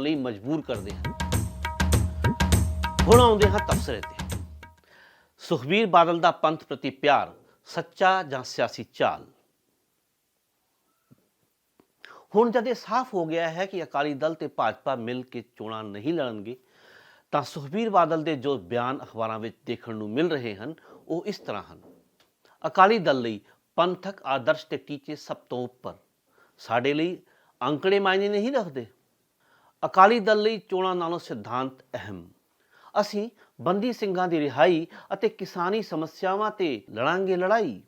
ਕਰਨ ਲਈ ਮਜਬੂਰ ਕਰਦੇ ਹਨ। ਹੁਣ ਆਉਂਦੇ ਹਾਂ ਤਬਸਰੇ ਤੇ। ਸੁਖਬੀਰ ਬਾਦਲ ਦਾ ਪੰਥ ਪ੍ਰਤੀ ਪਿਆਰ ਸੱਚਾ ਜਾਂ ਸਿਆਸੀ ਚਾਲ? ਹੁਣ ਜਦ ਇਹ ਸਾਫ਼ ਹੋ ਗਿਆ ਹੈ ਕਿ ਅਕਾਲੀ ਦਲ ਤੇ ਭਾਜਪਾ ਮਿਲ ਕੇ ਚੋਣਾਂ ਨਹੀਂ ਲੜਨਗੇ, ਤਾਂ ਸੁਖਬੀਰ ਬਾਦਲ ਦੇ ਜੋ ਬਿਆਨ ਅਖਬਾਰਾਂ ਵਿੱਚ ਦੇਖਣ ਨੂੰ ਮਿਲ ਰਹੇ ਹਨ, ਉਹ ਇਸ ਤਰ੍ਹਾਂ ਹਨ। ਅਕਾਲੀ ਦਲ ਲਈ ਪੰਥਕ ਆਦਰਸ਼ ਤੇ ਟੀਚੇ ਸਭ ਤੋਂ ਉੱਪਰ। ਸਾਡੇ ਲਈ ਅੰਕੜੇ ਮਾਇਨੇ ਨਹੀਂ ਰੱਖਦੇ। ਅਕਾਲੀ ਦਲ ਲਈ ਚੋਣਾਂ ਨਾਲੋਂ ਸਿਧਾਂਤ ਅਹਿਮ। ਅਸੀਂ ਬੰਦੀ ਸਿੰਘਾਂ ਦੀ ਰਿਹਾਈ ਅਤੇ ਕਿਸਾਨੀ ਸਮੱਸਿਆਵਾਂ ਤੇ ਲੜਾਂਗੇ ਲੜਾਈ।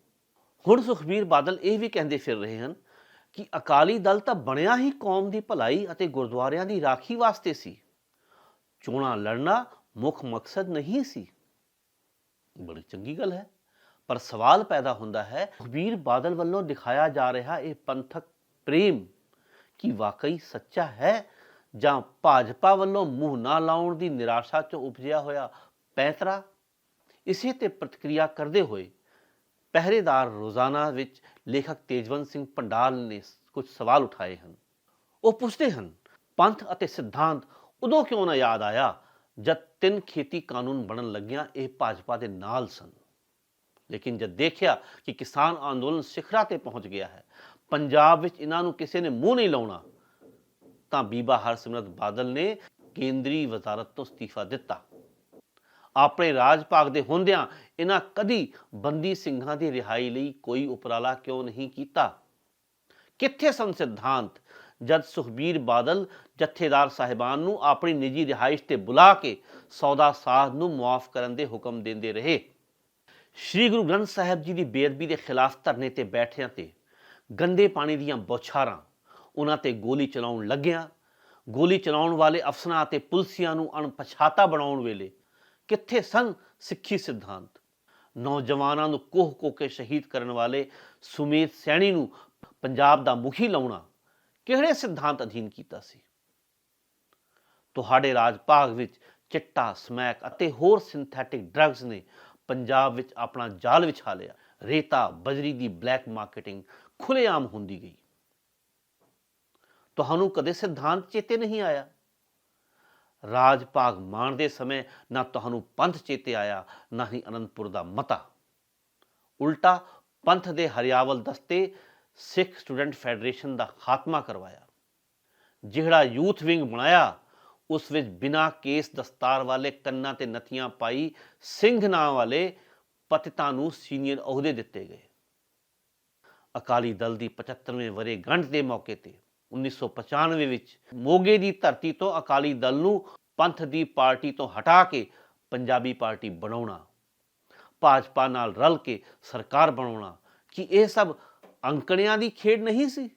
ਹੁਣ ਸੁਖਬੀਰ ਬਾਦਲ ਇਹ ਵੀ ਕਹਿੰਦੇ ਫਿਰ ਰਹੇ ਹਨ ਕਿ ਅਕਾਲੀ ਦਲ ਤਾਂ ਬਣਿਆ ਹੀ ਕੌਮ ਦੀ ਭਲਾਈ ਅਤੇ ਗੁਰਦੁਆਰਿਆਂ ਦੀ ਰਾਖੀ ਵਾਸਤੇ ਸੀ। ਚੋਣਾਂ ਲੜਨਾ ਮੁੱਖ ਮਕਸਦ ਨਹੀਂ ਸੀ। ਬੜੀ ਚੰਗੀ ਗੱਲ ਹੈ। ਪਰ ਸਵਾਲ ਪੈਦਾ ਹੁੰਦਾ ਹੈ, ਸੁਖਬੀਰ ਬਾਦਲ ਵੱਲੋਂ ਦਿਖਾਇਆ ਜਾ ਰਿਹਾ ਇਹ ਪੰਥਕ ਪ੍ਰੇਮ ਕੀ ਵਾਕਈ ਸੱਚਾ ਹੈ ਜਾਂ ਭਾਜਪਾ ਵੱਲੋਂ ਮੂੰਹ ਨਾ ਲਾਉਣ ਦੀ ਨਿਰਾਸ਼ਾ ਚੋਂ ਉਪਜਿਆ ਹੋਇਆ ਪੈਤਰਾ, ਇਸੇ ਤੇ ਪ੍ਰਤੀਕਿਰਿਆ ਕਰਦੇ ਹੋਏ ਪਹਿਰੇਦਾਰ ਰੋਜ਼ਾਨਾ ਵਿੱਚ ਲੇਖਕ ਤੇਜਵੰਤ ਸਿੰਘ ਪੰਡਾਲ ਨੇ ਕੁਝ ਸਵਾਲ ਉਠਾਏ ਹਨ। ਉਹ ਪੁੱਛਦੇ ਹਨ, ਪੰਥ ਅਤੇ ਸਿਧਾਂਤ ਉਦੋਂ ਕਿਉਂ ਨਾ ਯਾਦ ਆਇਆ ਜਦ ਤਿੰਨ ਖੇਤੀ ਕਾਨੂੰਨ ਬਣਨ ਲੱਗਿਆ ਇਹ ਭਾਜਪਾ ਦੇ ਨਾਲ ਸਨ? ਲੇਕਿਨ ਜਦ ਦੇਖਿਆ ਕਿ ਕਿਸਾਨ ਅੰਦੋਲਨ ਸਿਖਰਾਂ ਤੇ ਪਹੁੰਚ ਗਿਆ ਹੈ, ਪੰਜਾਬ ਵਿੱਚ ਇਹਨਾਂ ਨੂੰ ਕਿਸੇ ਨੇ ਮੂੰਹ ਨਹੀਂ ਲਾਉਣਾ ਤਾਂ ਬੀਬਾ ਹਰਸਿਮਰਤ ਬਾਦਲ ਨੇ ਕੇਂਦਰੀ ਵਜ਼ਾਰਤ ਤੋਂ ਅਸਤੀਫਾ ਦਿੱਤਾ। ਆਪਣੇ ਰਾਜ ਭਾਗ ਦੇ ਹੁੰਦਿਆਂ ਇਹਨਾਂ ਕਦੀ ਬੰਦੀ ਸਿੰਘਾਂ ਦੀ ਰਿਹਾਈ ਲਈ ਕੋਈ ਉਪਰਾਲਾ ਕਿਉਂ ਨਹੀਂ ਕੀਤਾ? ਕਿੱਥੇ ਸਨ ਸਿਧਾਂਤ? ਜਦ ਸੁਖਬੀਰ ਬਾਦਲ ਜਥੇਦਾਰ ਸਾਹਿਬਾਨ ਨੂੰ ਆਪਣੀ ਨਿੱਜੀ ਰਿਹਾਇਸ਼ ਤੇ ਬੁਲਾ ਕੇ ਸੌਦਾ ਸਾਧ ਨੂੰ ਮੁਆਫ ਕਰਨ ਦੇ ਹੁਕਮ ਦਿੰਦੇ ਰਹੇ। ਸ਼੍ਰੀ ਗੁਰੂ ਗ੍ਰੰਥ ਸਾਹਿਬ ਜੀ ਦੀ ਬੇਅਦਬੀ ਦੇ ਖਿਲਾਫ ਧਰਨੇ ਤੇ ਬੈਠਿਆਂ ਤੇ ਗੰਦੇ ਪਾਣੀ ਦੀਆਂ ਬੌਛਾਰਾਂ ਉਹਨਾਂ ਤੇ ਗੋਲੀ ਚਲਾਉਣ ਲੱਗਿਆਂ। ਗੋਲੀ ਚਲਾਉਣ ਵਾਲੇ ਅਫਸਰਾਂ ਅਤੇ ਪੁਲਸੀਆਂ ਨੂੰ ਅਣਪਛਾਤਾ ਬਣਾਉਣ ਵੇਲੇ ਕਿੱਥੇ ਸਨ ਸਿੱਖੀ ਸਿਧਾਂਤ? ਨੌਜਵਾਨਾਂ ਨੂੰ ਕੋਹ ਕੋਹ ਕੇ ਸ਼ਹੀਦ ਕਰਨ ਵਾਲੇ ਸੁਮੇਤ ਸੈਣੀ ਨੂੰ ਪੰਜਾਬ ਦਾ ਮੁਖੀ ਲਾਉਣਾ ਕਿਹੜੇ ਸਿਧਾਂਤ ਅਧੀਨ ਕੀਤਾ ਸੀ? ਤੁਹਾਡੇ ਰਾਜ ਭਾਗ ਵਿੱਚ ਚਿੱਟਾ, ਸਮੈਕ ਅਤੇ ਹੋਰ ਸਿੰਥੈਟਿਕ ਡਰੱਗਸ ਨੇ ਪੰਜਾਬ ਵਿੱਚ ਆਪਣਾ ਜਾਲ ਵਿਛਾ ਲਿਆ। ਰੇਤਾ, ਬਜਰੀ ਦੀ ਬਲੈਕ ਮਾਰਕੀਟਿੰਗ ਖੁੱਲੇਆਮ ਹੁੰਦੀ ਗਈ। ਤੁਹਾਨੂੰ ਕਦੇ ਸਿਧਾਂਤ ਚੇਤੇ ਨਹੀਂ ਆਇਆ? ਰਾਜ ਭਾਗ ਮਾਣ ਦੇ ਸਮੇਂ ਨਾ ਤੁਹਾਨੂੰ ਪੰਥ ਚੇਤੇ ਆਇਆ, ਨਾ ਹੀ ਅਨੰਦਪੁਰ ਦਾ ਮਤਾ। ਉਲਟਾ ਪੰਥ ਦੇ ਹਰਿਆਵਲ ਦਸਤੇ ਸਿੱਖ ਸਟੂਡੈਂਟ ਫੈਡਰੇਸ਼ਨ ਦਾ ਖਾਤਮਾ ਕਰਵਾਇਆ। ਜਿਹੜਾ ਯੂਥ ਵਿੰਗ ਬਣਾਇਆ, ਉਸ ਵਿੱਚ ਬਿਨਾਂ ਕੇਸ ਦਸਤਾਰ ਵਾਲੇ ਕੰਨਾਂ ਤੇ ਨਥੀਆਂ ਪਾਈ ਸਿੰਘ ਨਾਂ ਵਾਲੇ ਪਤਿਤਾਂ ਨੂੰ ਸੀਨੀਅਰ ਅਹੁਦੇ ਦਿੱਤੇ ਗਏ। ਅਕਾਲੀ ਦਲ ਦੀ 75ਵੇਂ ਵਰੇ ਗੰਢ ਦੇ ਮੌਕੇ ਤੇ 1995 ਵਿੱਚ ਮੋਗੇ ਦੀ ਧਰਤੀ ਤੋਂ ਅਕਾਲੀ ਦਲ ਨੂੰ ਪੰਥ ਦੀ ਪਾਰਟੀ ਤੋਂ ਹਟਾ ਕੇ ਪੰਜਾਬੀ ਪਾਰਟੀ ਬਣਾਉਣਾ, ਭਾਜਪਾ ਨਾਲ ਰਲ ਕੇ ਸਰਕਾਰ ਬਣਾਉਣਾ, ਕਿ ਇਹ ਸਭ ਅੰਕੜਿਆਂ ਦੀ ਖੇਡ ਨਹੀਂ ਸੀ?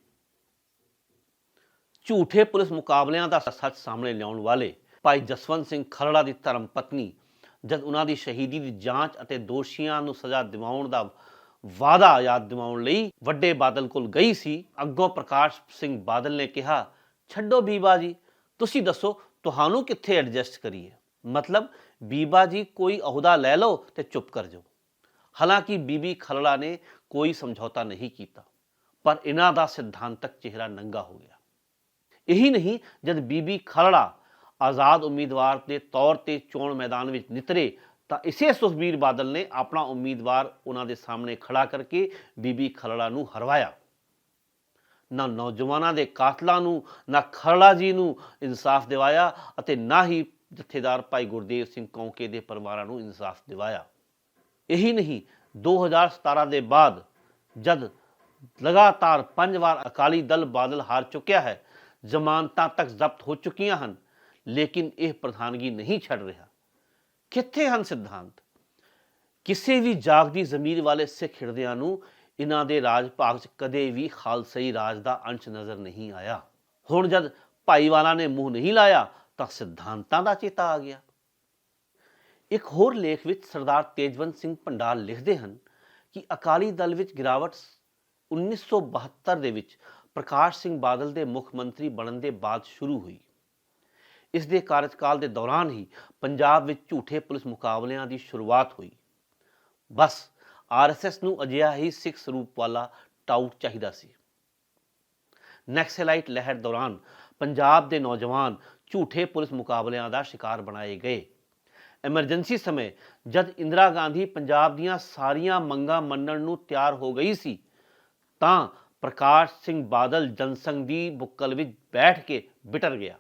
ਝੂਠੇ ਪੁਲਿਸ ਮੁਕਾਬਲਿਆਂ ਦਾ ਸੱਚ ਸਾਹਮਣੇ ਲਿਆਉਣ ਵਾਲੇ ਭਾਈ ਜਸਵੰਤ ਸਿੰਘ ਖਰੜਾ ਦੀ ਧਰਮ ਪਤਨੀ ਜਦ ਉਹਨਾਂ ਦੀ ਸ਼ਹੀਦੀ ਦੀ ਜਾਂਚ ਅਤੇ ਦੋਸ਼ੀਆਂ ਨੂੰ ਸਜ਼ਾ ਦਿਵਾਉਣ ਦਾ ਵਾਅਦਾ ਯਾਦ ਦਿਵਾਉਣ ਲਈ ਵੱਡੇ ਬਾਦਲ ਕੋਲ ਗਈ ਸੀ। ਅੱਗੋਂ ਪ੍ਰਕਾਸ਼ ਸਿੰਘ ਬਾਦਲ ਨੇ ਕਿਹਾ, ਛੱਡੋ ਬੀਬਾ ਜੀ, ਤੁਸੀਂ ਦੱਸੋ ਤੁਹਾਨੂੰ ਕਿੱਥੇ ਐਡਜਸਟ ਕਰੀਏ? ਮਤਲਬ ਬੀਬਾ ਜੀ ਕੋਈ ਅਹੁਦਾ ਲੈ ਲਓ ਤੇ ਚੁੱਪ ਕਰ ਜਾਓ। ਹਾਲਾਂਕਿ ਬੀਬੀ ਖਲੜਾ ਨੇ ਕੋਈ ਸਮਝੌਤਾ ਨਹੀਂ ਕੀਤਾ, ਪਰ ਇਹਨਾਂ ਦਾ ਸਿਧਾਂਤਕ ਚਿਹਰਾ ਨੰਗਾ ਹੋ ਗਿਆ। ਇਹੀ ਨਹੀਂ, ਜਦ ਬੀਬੀ ਖਲੜਾ ਆਜ਼ਾਦ ਉਮੀਦਵਾਰ ਦੇ ਤੌਰ ਤੇ ਚੋਣ ਮੈਦਾਨ ਵਿੱਚ ਨਿਤਰੇ ਤਾਂ ਇਸੇ ਸੁਖਬੀਰ ਬਾਦਲ ਨੇ ਆਪਣਾ ਉਮੀਦਵਾਰ ਉਹਨਾਂ ਦੇ ਸਾਹਮਣੇ ਖੜਾ ਕਰਕੇ ਬੀਬੀ ਖਲੜਾ ਨੂੰ ਹਰਵਾਇਆ। ਨਾ ਨੌਜਵਾਨਾਂ ਦੇ ਕਾਤਲਾਂ ਨੂੰ, ਨਾ ਖਰੜਾ ਜੀ ਨੂੰ ਇਨਸਾਫ ਦਿਵਾਇਆ ਅਤੇ ਨਾ ਹੀ ਜਥੇਦਾਰ ਭਾਈ ਗੁਰਦੇਵ ਸਿੰਘ ਕੌਂਕੇ ਦੇ ਪਰਿਵਾਰਾਂ ਨੂੰ ਇਨਸਾਫ ਦਿਵਾਇਆ। ਇਹੀ ਨਹੀਂ 2017 ਦੇ ਬਾਅਦ ਜਦ ਲਗਾਤਾਰ ਪੰਜ ਵਾਰ ਅਕਾਲੀ ਦਲ ਬਾਦਲ ਹਾਰ ਚੁੱਕਿਆ ਹੈ, ਜ਼ਮਾਨਤਾਂ ਤੱਕ ਜ਼ਬਤ ਹੋ ਚੁੱਕੀਆਂ ਹਨ, ਲੇਕਿਨ ਇਹ ਪ੍ਰਧਾਨਗੀ ਨਹੀਂ ਛੱਡ ਰਿਹਾ। ਕਿੱਥੇ ਹਨ ਸਿਧਾਂਤ? ਕਿਸੇ ਵੀ ਜਾਗਦੀ ਜ਼ਮੀਰ ਵਾਲੇ ਸਿੱਖ ਹਿਰਦਿਆਂ ਨੂੰ ਇਹਨਾਂ ਦੇ ਰਾਜ ਭਾਗ 'ਚ ਕਦੇ ਵੀ ਖਾਲਸਾਈ ਰਾਜ ਦਾ ਅੰਸ਼ ਨਜ਼ਰ ਨਹੀਂ ਆਇਆ। ਹੁਣ ਜਦ ਭਾਈਵਾਲਾ ਨੇ ਮੂੰਹ ਨਹੀਂ ਲਾਇਆ, ਤਾਂ ਸਿਧਾਂਤਾਂ ਦਾ ਚੇਤਾ ਆ ਗਿਆ। ਇੱਕ ਹੋਰ ਲੇਖ ਵਿੱਚ ਸਰਦਾਰ ਤੇਜਵੰਤ ਸਿੰਘ ਪੰਡਾਲ ਲਿਖਦੇ ਹਨ ਕਿ ਅਕਾਲੀ ਦਲ ਵਿੱਚ ਗਿਰਾਵਟ 1972 ਦੇ ਵਿੱਚ ਪ੍ਰਕਾਸ਼ ਸਿੰਘ ਬਾਦਲ ਦੇ ਮੁੱਖ ਮੰਤਰੀ ਬਣਨ ਦੇ ਬਾਅਦ ਸ਼ੁਰੂ ਹੋਈ। ਇਸ ਦੇ ਕਾਰਜਕਾਲ ਦੇ ਦੌਰਾਨ ਹੀ ਪੰਜਾਬ ਵਿੱਚ ਝੂਠੇ ਪੁਲਿਸ ਮੁਕਾਬਲਿਆਂ ਦੀ ਸ਼ੁਰੂਆਤ ਹੋਈ। ਬਸ ਆਰਐਸਐਸ ਨੂੰ ਅਜਿਹਾ ਹੀ ਸਿੱਖ ਸਰੂਪ ਵਾਲਾ ਟਾਊਟ ਚਾਹੀਦਾ ਸੀ। ਨੈਕਸਲਾਈਟ ਲਹਿਰ ਦੌਰਾਨ ਪੰਜਾਬ ਦੇ ਨੌਜਵਾਨ ਝੂਠੇ ਪੁਲਿਸ ਮੁਕਾਬਲਿਆਂ ਦਾ ਸ਼ਿਕਾਰ ਬਣਾਏ ਗਏ। ਐਮਰਜੈਂਸੀ ਸਮੇਂ ਜਦ ਇੰਦਰਾ ਗਾਂਧੀ ਪੰਜਾਬ ਦੀਆਂ ਸਾਰੀਆਂ ਮੰਗਾਂ ਮੰਨਣ ਨੂੰ ਤਿਆਰ ਹੋ ਗਈ ਸੀ, ਤਾਂ ਪ੍ਰਕਾਸ਼ ਸਿੰਘ ਬਾਦਲ ਜਨਸੰਘ ਦੀ ਬੁੱਕਲ ਵਿੱਚ ਬੈਠ ਕੇ ਬਿਟਰ ਗਿਆ।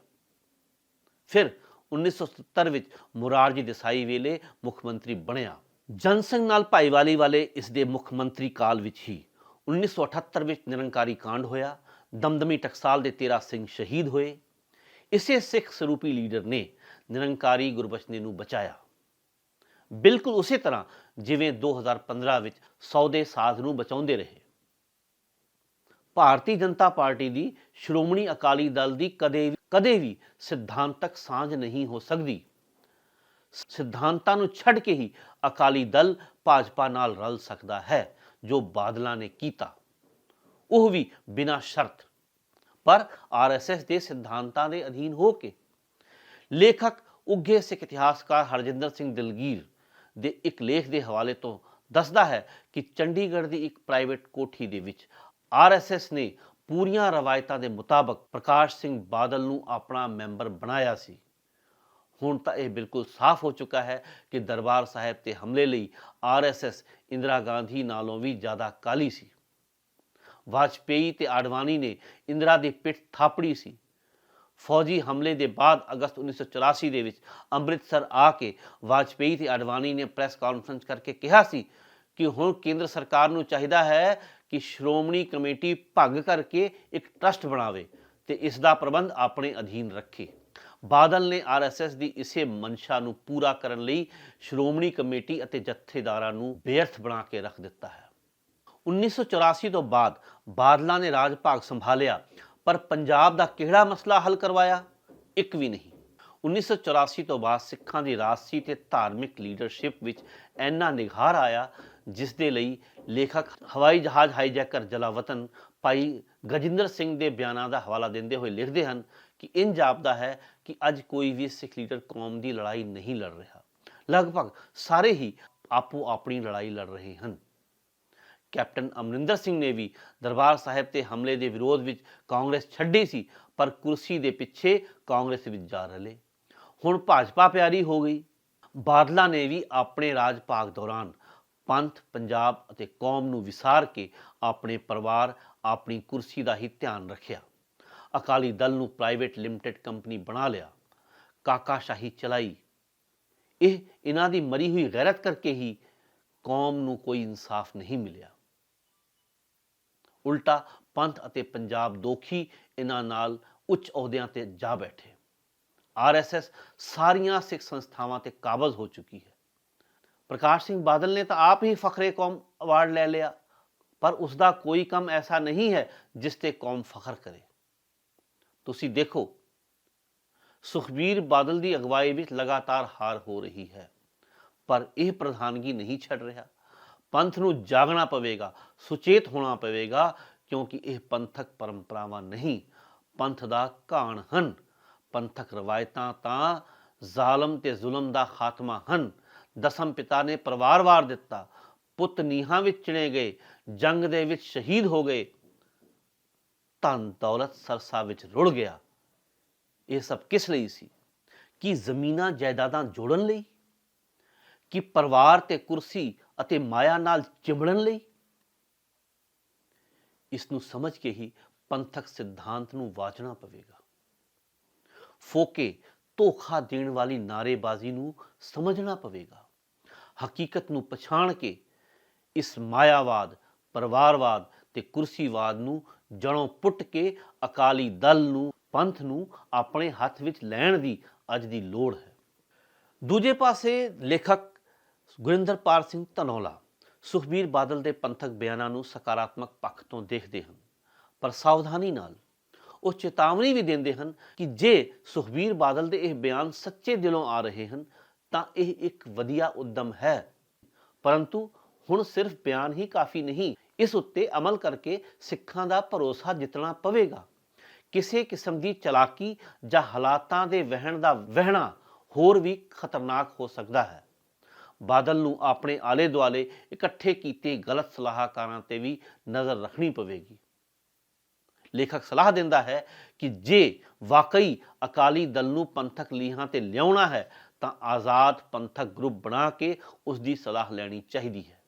ਫਿਰ 1970 ਵਿੱਚ ਮੁਰਾਰਜੀ ਦੇਸਾਈ ਵੇਲੇ ਮੁੱਖ ਮੰਤਰੀ ਬਣਿਆ। ਜਨਸੰਘ ਨਾਲ ਭਾਈਵਾਲੀ ਵਾਲੇ ਇਸ ਦੇ ਮੁੱਖ ਮੰਤਰੀ ਕਾਲ ਵਿੱਚ ਹੀ 1978 ਵਿੱਚ ਨਿਰੰਕਾਰੀ ਕਾਂਡ ਹੋਇਆ। ਦਮਦਮੀ ਟਕਸਾਲ ਦੇ 13 ਸਿੰਘ ਸ਼ਹੀਦ ਹੋਏ। ਇਸੇ ਸਿੱਖ ਸਰੂਪੀ ਲੀਡਰ ਨੇ ਨਿਰੰਕਾਰੀ ਗੁਰਬਚਨੇ ਨੂੰ ਬਚਾਇਆ। ਬਿਲਕੁਲ ਉਸੇ ਤਰ੍ਹਾਂ ਜਿਵੇਂ 2015 ਵਿੱਚ ਸੌਦੇ ਸਾਧ ਨੂੰ ਬਚਾਉਂਦੇ ਰਹੇ। ਭਾਰਤੀ ਜਨਤਾ ਪਾਰਟੀ ਦੀ ਸ਼੍ਰੋਮਣੀ ਅਕਾਲੀ ਦਲ ਦੀ ਕਦੇ ਵੀ ਕਦੇ ਵੀ ਸਿਧਾਂਤਕ ਸਾਂਝ ਨਹੀਂ ਹੋ ਸਕਦੀ। ਸਿਧਾਂਤਾਂ ਨੂੰ ਛੱਡ ਕੇ ਹੀ ਅਕਾਲੀ ਦਲ ਭਾਜਪਾ ਨਾਲ ਰਲ ਸਕਦਾ ਹੈ, ਜੋ ਬਾਦਲਾਂ ਨੇ ਕੀਤਾ। ਉਹ ਵੀ ਬਿਨਾਂ ਸ਼ਰਤ। ਪਰ ਆਰਐਸਐਸ ਦੇ ਸਿਧਾਂਤਾਂ ਦੇ ਅਧੀਨ ਹੋ ਕੇ ਲੇਖਕ ਉੱਘੇ ਸਿੱਖ ਇਤਿਹਾਸਕਾਰ ਹਰਜਿੰਦਰ ਸਿੰਘ ਦਿਲਗੀਰ ਦੇ ਇੱਕ ਲੇਖ ਦੇ ਹਵਾਲੇ ਤੋਂ ਦੱਸਦਾ ਹੈ ਕਿ ਚੰਡੀਗੜ੍ਹ ਦੀ ਇੱਕ ਪ੍ਰਾਈਵੇਟ ਕੋਠੀ ਦੇ ਵਿੱਚ ਆਰਐਸਐਸ ਨੇ ਪੂਰੀਆਂ ਰਵਾਇਤਾਂ ਦੇ ਮੁਤਾਬਕ ਪ੍ਰਕਾਸ਼ ਸਿੰਘ ਬਾਦਲ ਨੂੰ ਆਪਣਾ ਮੈਂਬਰ ਬਣਾਇਆ ਸੀ। ਹੁਣ ਤਾਂ ਇਹ ਬਿਲਕੁਲ ਸਾਫ਼ ਹੋ ਚੁੱਕਾ ਹੈ ਕਿ ਦਰਬਾਰ ਸਾਹਿਬ ਤੇ ਹਮਲੇ ਲਈ ਆਰਐਸਐਸ ਇੰਦਰਾ ਗਾਂਧੀ ਨਾਲੋਂ ਵੀ ਜ਼ਿਆਦਾ ਕਾਲੀ ਸੀ। ਵਾਜਪੇਈ ਤੇ ਆਡਵਾਨੀ ਨੇ ਇੰਦਰਾ ਦੀ ਪਿੱਠ ਥਾਪੜੀ ਸੀ। ਫੌਜੀ ਹਮਲੇ ਦੇ ਬਾਅਦ ਅਗਸਤ 1984 ਦੇ ਵਿੱਚ ਅੰਮ੍ਰਿਤਸਰ ਆ ਕੇ ਵਾਜਪੇਈ ਤੇ ਆਡਵਾਨੀ ਨੇ ਪ੍ਰੈਸ ਕਾਨਫਰੰਸ ਕਰਕੇ ਕਿਹਾ ਸੀ ਕਿ ਹੁਣ ਕੇਂਦਰ ਸਰਕਾਰ ਨੂੰ ਚਾਹੀਦਾ ਹੈ ਕਿ ਸ਼੍ਰੋਮਣੀ ਕਮੇਟੀ ਭੰਗ ਕਰਕੇ ਇੱਕ ਟਰਸਟ ਬਣਾਵੇ ਤੇ ਇਸ ਦਾ ਪ੍ਰਬੰਧ ਆਪਣੇ ਅਧੀਨ ਰੱਖੇ। ਬਾਦਲ ਨੇ ਆਰਐਸਐਸ ਦੀ ਇਸੇ ਮਨਸ਼ਾ ਨੂੰ ਪੂਰਾ ਕਰਨ ਲਈ ਸ਼੍ਰੋਮਣੀ ਕਮੇਟੀ ਅਤੇ ਜਥੇਦਾਰਾਂ ਨੂੰ ਬੇਅਰਥ ਬਣਾ ਕੇ ਰੱਖ ਦਿੱਤਾ ਹੈ। 1984 ਤੋਂ ਬਾਅਦ ਬਾਦਲਾਂ ਨੇ ਰਾਜ ਭਾਗ ਸੰਭਾਲਿਆ, ਪਰ ਪੰਜਾਬ ਦਾ ਕਿਹੜਾ ਮਸਲਾ ਹੱਲ ਕਰਵਾਇਆ? ਇੱਕ ਵੀ ਨਹੀਂ। 1984 ਤੋਂ ਬਾਅਦ ਸਿੱਖਾਂ ਦੀ ਰਾਜਸੀ ਤੇ ਧਾਰਮਿਕ ਲੀਡਰਸ਼ਿਪ ਵਿੱਚ ਇੰਨਾ ਨਿਘਾਰ ਆਇਆ ਜਿਸ ਦੇ ਲਈ ਲੇਖਕ ਹਵਾਈ ਜਹਾਜ਼ ਹਾਈਜੈਕਰ ਜਲਾਵਤਨ ਭਾਈ ਗਜਿੰਦਰ ਸਿੰਘ ਦੇ ਬਿਆਨਾਂ ਦਾ ਹਵਾਲਾ ਦਿੰਦੇ ਹੋਏ ਲਿਖਦੇ ਹਨ ਕਿ ਇੰਜ ਜਾਪਦਾ ਹੈ ਕਿ ਅੱਜ ਕੋਈ ਵੀ ਸਿੱਖ ਲੀਡਰ ਕੌਮ ਦੀ ਲੜਾਈ ਨਹੀਂ ਲੜ ਰਿਹਾ। ਲਗਭਗ ਸਾਰੇ ਹੀ ਆਪੋ ਆਪਣੀ ਲੜਾਈ ਲੜ ਰਹੇ ਹਨ। ਕੈਪਟਨ ਅਮਰਿੰਦਰ ਸਿੰਘ ਨੇ ਵੀ ਦਰਬਾਰ ਸਾਹਿਬ ਤੇ ਹਮਲੇ ਦੇ ਵਿਰੋਧ ਵਿੱਚ ਕਾਂਗਰਸ ਛੱਡੀ ਸੀ, ਪਰ ਕੁਰਸੀ ਦੇ ਪਿੱਛੇ ਕਾਂਗਰਸ ਵਿੱਚ ਜਾ ਰਲੇ। ਹੁਣ ਭਾਜਪਾ ਪਿਆਰੀ ਹੋ ਗਈ। ਬਾਦਲਾਂ ਨੇ ਵੀ ਆਪਣੇ ਰਾਜ ਭਾਗ ਦੌਰਾਨ ਪੰਥ, ਪੰਜਾਬ ਅਤੇ ਕੌਮ ਨੂੰ ਵਿਸਾਰ ਕੇ ਆਪਣੇ ਪਰਿਵਾਰ, ਆਪਣੀ ਕੁਰਸੀ ਦਾ ਹੀ ਧਿਆਨ ਰੱਖਿਆ। ਅਕਾਲੀ ਦਲ ਨੂੰ ਪ੍ਰਾਈਵੇਟ ਲਿਮਟਿਡ ਕੰਪਨੀ ਬਣਾ ਲਿਆ। ਕਾਕਾ ਸ਼ਾਹੀ ਚਲਾਈ। ਇਹ ਇਹਨਾਂ ਦੀ ਮਰੀ ਹੋਈ ਗੈਰਤ ਕਰਕੇ ਹੀ ਕੌਮ ਨੂੰ ਕੋਈ ਇਨਸਾਫ ਨਹੀਂ ਮਿਲਿਆ। ਉਲਟਾ ਪੰਥ ਅਤੇ ਪੰਜਾਬ ਦੋਖੀ ਇਹਨਾਂ ਨਾਲ ਉੱਚ ਅਹੁਦਿਆਂ ਤੇ ਜਾ ਬੈਠੇ। ਆਰਐਸਐਸ ਸਾਰੀਆਂ ਸਿੱਖ ਸੰਸਥਾਵਾਂ ਤੇ ਕਾਬਜ਼ ਹੋ ਚੁੱਕੀ ਹੈ। ਪ੍ਰਕਾਸ਼ ਸਿੰਘ ਬਾਦਲ ਨੇ ਤਾਂ ਆਪ ਹੀ ਫਖਰੇ ਕੌਮ ਅਵਾਰਡ ਲੈ ਲਿਆ, ਪਰ ਉਸ ਦਾ ਕੋਈ ਕੰਮ ਐਸਾ ਨਹੀਂ ਹੈ ਜਿਸ ਤੇ ਕੌਮ ਫਖਰ ਕਰੇ। ਤੁਸੀਂ ਦੇਖੋ, ਸੁਖਬੀਰ ਬਾਦਲ ਦੀ ਅਗਵਾਈ ਵਿੱਚ ਲਗਾਤਾਰ ਹਾਰ ਹੋ ਰਹੀ ਹੈ, ਪਰ ਇਹ ਪ੍ਰਧਾਨਗੀ ਨਹੀਂ ਛੱਡ ਰਿਹਾ। ਪੰਥ ਨੂੰ ਜਾਗਣਾ ਪਵੇਗਾ, ਸੁਚੇਤ ਹੋਣਾ ਪਵੇਗਾ, ਕਿਉਂਕਿ ਇਹ ਪੰਥਕ ਪਰੰਪਰਾਵਾਂ ਨਹੀਂ, ਪੰਥ ਦਾ ਕਾਣ ਹਨ। ਪੰਥਕ ਰਵਾਇਤਾਂ ਤਾਂ ਜ਼ਾਲਮ ਤੇ ਜ਼ੁਲਮ ਦਾ ਖਾਤਮਾ ਹਨ ਦਸਮ ਪਿਤਾ ਨੇ ਪਰਿਵਾਰ ਵਾਰ ਦਿੱਤਾ। ਪੁੱਤ ਨੀਹਾਂ ਵਿੱਚ ਚਿਣੇ ਗਏ, ਜੰਗ ਦੇ ਵਿੱਚ ਸ਼ਹੀਦ ਹੋ ਗਏ। ਧਨ ਦੌਲਤ ਸਰਸਾ ਵਿੱਚ ਰੁੜ ਗਿਆ। ਇਹ ਸਭ ਕਿਸ ਲਈ ਸੀ? ਕੀ ਜ਼ਮੀਨਾਂ ਜਾਇਦਾਦਾਂ ਜੋੜਨ ਲਈ? ਕਿ ਪਰਿਵਾਰ ਤੇ ਕੁਰਸੀ ਅਤੇ ਮਾਇਆ ਨਾਲ ਚਿੰਬੜਨ ਲਈ? ਇਸ ਨੂੰ ਸਮਝ ਕੇ ਹੀ ਪੰਥਕ ਸਿਧਾਂਤ ਨੂੰ ਵਾਚਣਾ ਪਵੇਗਾ। ਫੋਕੇ ਧੋਖਾ ਦੇਣ ਵਾਲੀ ਨਾਰੇਬਾਜ਼ੀ ਨੂੰ ਸਮਝਣਾ ਪਵੇਗਾ। ਹਕੀਕਤ ਨੂੰ ਪਛਾਣ ਕੇ ਇਸ ਮਾਇਆਵਾਦ, ਪਰਿਵਾਰਵਾਦ ਤੇ ਕੁਰਸੀਵਾਦ ਨੂੰ ਜੜੋਂ ਪੁੱਟ ਕੇ ਅਕਾਲੀ ਦਲ ਨੂੰ, ਪੰਥ ਨੂੰ ਆਪਣੇ ਹੱਥ ਵਿੱਚ ਲੈਣ ਦੀ ਅੱਜ ਦੀ ਲੋੜ ਹੈ। ਦੂਜੇ ਪਾਸੇ ਲੇਖਕ ਗੁਰਿੰਦਰਪਾਲ ਸਿੰਘ ਧਨੌਲਾ ਸੁਖਬੀਰ ਬਾਦਲ ਦੇ ਪੰਥਕ ਬਿਆਨਾਂ ਨੂੰ ਸਕਾਰਾਤਮਕ ਪੱਖ ਤੋਂ ਦੇਖਦੇ ਹਨ, ਪਰ ਸਾਵਧਾਨੀ ਨਾਲ ਉਹ ਚੇਤਾਵਨੀ ਵੀ ਦਿੰਦੇ ਹਨ ਕਿ ਜੇ ਸੁਖਬੀਰ ਬਾਦਲ ਦੇ ਇਹ ਬਿਆਨ ਸੱਚੇ ਦਿਲੋਂ ਆ ਰਹੇ ਹਨ ਤਾਂ ਇਹ ਇੱਕ ਵਧੀਆ ਉਦਮ ਹੈ। ਪਰੰਤੂ ਹੁਣ ਸਿਰਫ ਬਿਆਨ ਹੀ ਕਾਫੀ ਨਹੀਂ, ਇਸ ਉੱਤੇ ਅਮਲ ਕਰਕੇ ਸਿੱਖਾਂ ਦਾ ਭਰੋਸਾ ਜਿੱਤਣਾ ਪਵੇਗਾ। ਕਿਸੇ ਕਿਸਮ ਦੀ ਚਲਾਕੀ ਜਾਂ ਹਾਲਾਤਾਂ ਦੇ ਵਹਿਣ ਦਾ ਵਹਿਣਾ ਹੋਰ ਵੀ ਖਤਰਨਾਕ ਹੋ ਸਕਦਾ ਹੈ। ਬਾਦਲ ਨੂੰ ਆਪਣੇ ਆਲੇ ਦੁਆਲੇ ਇਕੱਠੇ ਕੀਤੇ ਗਲਤ ਸਲਾਹਕਾਰਾਂ ਤੇ ਵੀ ਨਜ਼ਰ ਰੱਖਣੀ ਪਵੇਗੀ। ਲੇਖਕ ਸਲਾਹ ਦਿੰਦਾ ਹੈ ਕਿ ਜੇ ਵਾਕਈ ਅਕਾਲੀ ਦਲ ਨੂੰ ਪੰਥਕ ਲੀਹਾਂ ਤੇ ਲਿਆਉਣਾ ਹੈ ਤਾਂ ਆਜ਼ਾਦ ਪੰਥਕ ਗਰੁੱਪ ਬਣਾ ਕੇ ਉਸ ਦੀ ਸਲਾਹ ਲੈਣੀ ਚਾਹੀਦੀ ਹੈ।